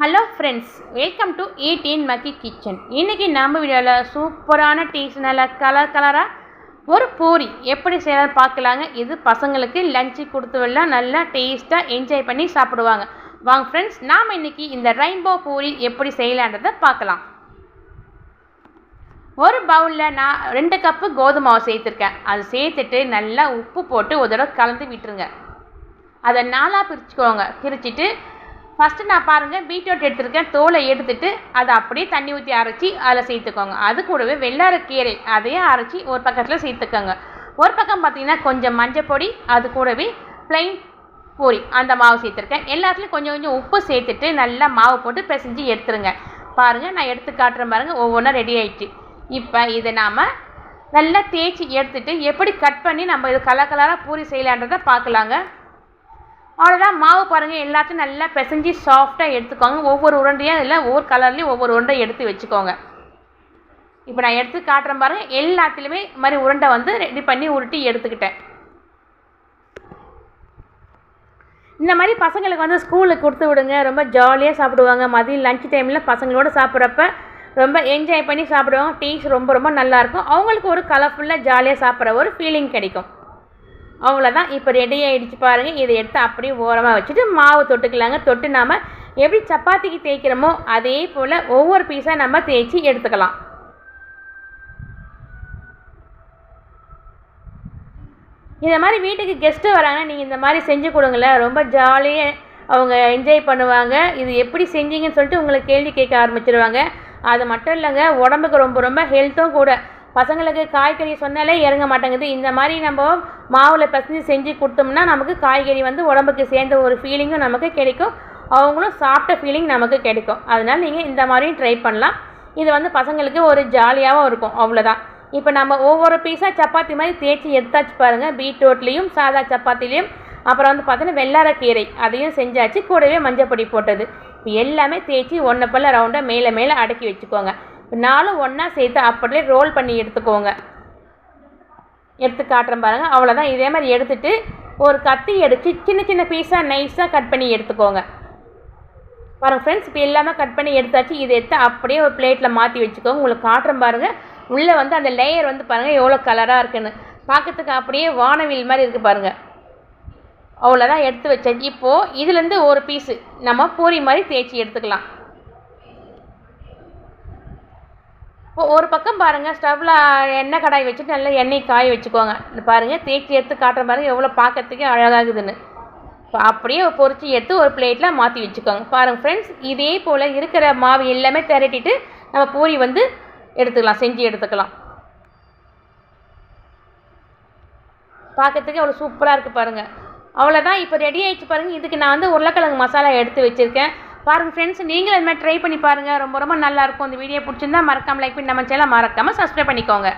Hello friends welcome to eighteen மக்கி kitchen இன்றைக்கி நம்ம வீடியோவில் சூப்பரான டேஸ்ட் நல்ல கலர் கலராக ஒரு பூரி எப்படி செய்யலாம் பார்க்கலாங்க. இது பசங்களுக்கு லஞ்சு கொடுத்து விடலாம் நல்லா டேஸ்ட்டாக என்ஜாய் பண்ணி சாப்பிடுவாங்க. வாங்க ஃப்ரெண்ட்ஸ் நாம் இன்றைக்கி இந்த ரெயின்போ பூரி எப்படி செய்யலான்றதை பார்க்கலாம். ஒரு பவுலில் நான் ரெண்டு கப்பு கோதுமை மாவு சேர்த்துருக்கேன். அது சேர்த்துட்டு நல்லா உப்பு போட்டு ஒரு தடவை கலந்து விட்டுருங்க. அதை நாலாக பிரிச்சுக்கோங்க. பிரிச்சுட்டு ஃபஸ்ட்டு நான் பாருங்கள் பீட்ரூட் எடுத்துருக்கேன். தோலை எடுத்துட்டு அதை அப்படியே தண்ணி ஊற்றி அரைச்சி அதில் சேர்த்துக்கோங்க. அது கூடவே வெள்ளாரக்கீரை அதையும் அரைச்சி ஒரு பக்கத்தில் சேர்த்துக்கோங்க. ஒரு பக்கம் பார்த்தீங்கன்னா கொஞ்சம் மஞ்சள் பொடி அது கூடவே ப்ளைன் பூரி அந்த மாவு சேர்த்துருக்கேன். எல்லாத்துலேயும் கொஞ்சம் கொஞ்சம் உப்பு சேர்த்துட்டு நல்லா மாவு போட்டு பிசைஞ்சு எடுத்துருங்க. பாருங்கள் நான் எடுத்து காட்டுறேன் பாருங்கள் ஒவ்வொன்றா ரெடி ஆயிடுச்சு. இப்போ இதை நாம் நல்லா தேய்ச்சி எடுத்துட்டு எப்படி கட் பண்ணி நம்ம இது கலர் கலராக பூரி செய்யலான்றதை பார்க்கலாங்க. அவ்வளோதான் மாவு பாருங்கள் எல்லாத்தையும் நல்லா பிசைஞ்சு சாஃப்டாக எடுத்துக்கோங்க. ஒவ்வொரு உருண்டையாக இல்லை ஒவ்வொரு கலர்லேயும் ஒவ்வொரு உருண்டை எடுத்து வச்சுக்கோங்க. இப்போ நான் எடுத்து காட்டுறேன் பாருங்கள் எல்லாத்துலேயுமே இது மாதிரி உருண்டை வந்து ரெடி பண்ணி உருட்டி எடுத்துக்கிட்டேன். இந்த மாதிரி பசங்களுக்கு வந்து ஸ்கூலுக்கு கொடுத்து விடுங்க. ரொம்ப ஜாலியாக சாப்பிடுவாங்க. மதியம் லஞ்ச் டைமில் பசங்களோட சாப்பிட்றப்ப ரொம்ப என்ஜாய் பண்ணி சாப்பிடுவாங்க. டீஸ் ரொம்ப ரொம்ப நல்லாயிருக்கும் அவங்களுக்கு ஒரு கலர்ஃபுல்லாக ஜாலியாக சாப்பிட்ற ஒரு ஃபீலிங் கிடைக்கும். அவ்வளோதான் இப்போ ரெடி ஆகிடுச்சு பாருங்கள் இதை எடுத்து அப்படியே ஓரமாக வச்சுட்டு மாவு தொட்டுக்கலாங்க. தொட்டு நாம் எப்படி சப்பாத்திக்கு தேய்க்கிறோமோ அதே போல் ஒவ்வொரு பீஸாக நம்ம தேய்ச்சி எடுத்துக்கலாம். இந்த மாதிரி வீட்டுக்கு கெஸ்ட்டு வராங்கன்னா நீங்கள் இந்த மாதிரி செஞ்சு கொடுங்களேன். ரொம்ப ஜாலியாக அவங்க என்ஜாய் பண்ணுவாங்க. இது எப்படி செஞ்சீங்கன்னு சொல்லிட்டு உங்களை கேள்வி கேட்க ஆரம்பிச்சிருவாங்க. அது மட்டும் இல்லைங்க உடம்புக்கு ரொம்ப ரொம்ப ஹெல்த்தும் கூட. பசங்களுக்கு காய்கறி சொன்னாலே இறங்க மாட்டேங்குது. இந்த மாதிரி நம்ம மாவில் பசஞ்சு செஞ்சு கொடுத்தோம்னா நமக்கு காய்கறி வந்து உடம்புக்கு சேர்ந்த ஒரு ஃபீலிங்கும் நமக்கு கிடைக்கும். அவங்களும் சாப்பிட்ட ஃபீலிங் நமக்கு கிடைக்கும். அதனால் நீங்கள் இந்த மாதிரியும் ட்ரை பண்ணலாம். இது வந்து பசங்களுக்கு ஒரு ஜாலியாகவும் இருக்கும். அவ்வளோதான் இப்போ நம்ம ஒவ்வொரு பீஸாக சப்பாத்தி மாதிரி தேய்ச்சி எடுத்தாச்சு பாருங்கள் பீட்ரூட்லேயும் சாதா சப்பாத்திலையும். அப்புறம் வந்து பார்த்தீங்கன்னா வெள்ளாரக்கீரை அதையும் செஞ்சாச்சு. கூடவே மஞ்சப்பொடி போட்டது. இப்போ எல்லாமே தேய்ச்சி ஒன்றை போல் ரவுண்டாக மேலே மேலே அடக்கி வச்சுக்கோங்க. நாலும் ஒன்றா சேர்த்து அப்படியே ரோல் பண்ணி எடுத்துக்கோங்க. எடுத்து காட்டுறேன் பாருங்கள் அவ்வளோதான் இதே மாதிரி எடுத்துட்டு ஒரு கத்தி எடுத்து சின்ன சின்ன பீஸாக நைஸாக கட் பண்ணி எடுத்துக்கோங்க. பாருங்கள் ஃப்ரெண்ட்ஸ் இப்போ எல்லாமே கட் பண்ணி எடுத்தாச்சு. இதை எடுத்து அப்படியே ஒரு பிளேட்டில் மாற்றி வச்சுக்கோங்க. உங்களுக்கு காட்டுறேன் பாருங்கள் உள்ளே வந்து அந்த லேயர் வந்து பாருங்கள் எவ்வளோ கலராக இருக்குன்னு. பார்க்கறதுக்கு அப்படியே வானவில் மாதிரி இருக்குது பாருங்கள் அவ்வளோதான் எடுத்து வச்சாச்சு இப்போது இதுலேருந்து ஒரு பீஸு நம்ம பூரி மாதிரி தேய்ச்சி எடுத்துக்கலாம் இப்போ ஒரு பக்கம் பாருங்கள் ஸ்டவ்வில் எண்ணெய் கடாய் வச்சுட்டு நல்லா எண்ணெய் காய வச்சுக்கோங்க. இந்த பாருங்கள் தேய்ச்சி எடுத்து காட்டுற பாருங்கள் எவ்வளோ பார்க்கறதுக்கே அழகாகுதுன்னு. இப்போ அப்படியே பொறிச்சு எடுத்து ஒரு பிளேட்டில் மாற்றி வச்சுக்கோங்க. பாருங்கள் ஃப்ரெண்ட்ஸ் இதே போல் இருக்கிற மாவு எல்லாமே திரட்டிட்டு நம்ம பூரி வந்து எடுத்துக்கலாம் செஞ்சு எடுத்துக்கலாம். பார்க்கறதுக்கு அவ்வளோ சூப்பராக இருக்குது பாருங்கள் அவ்வளோதான் இப்போ ரெடி ஆகிடுச்சு பாருங்கள் இதுக்கு நான் வந்து உருளைக்கிழங்கு மசாலா எடுத்து வச்சுருக்கேன். பாருங்கள் ஃப்ரெண்ட்ஸ் நீங்களும் இது மாதிரி ட்ரை பண்ணி பாருங்கள் ரொம்ப ரொம்ப நல்லாயிருக்கும் இந்த வீடியோ பிடிச்சிருந்தா மறக்காமல் லைக் பண்ணி நம்ம சேனல் மறக்காமல் சப்ஸ்கிரைப் பண்ணிக்கோங்க.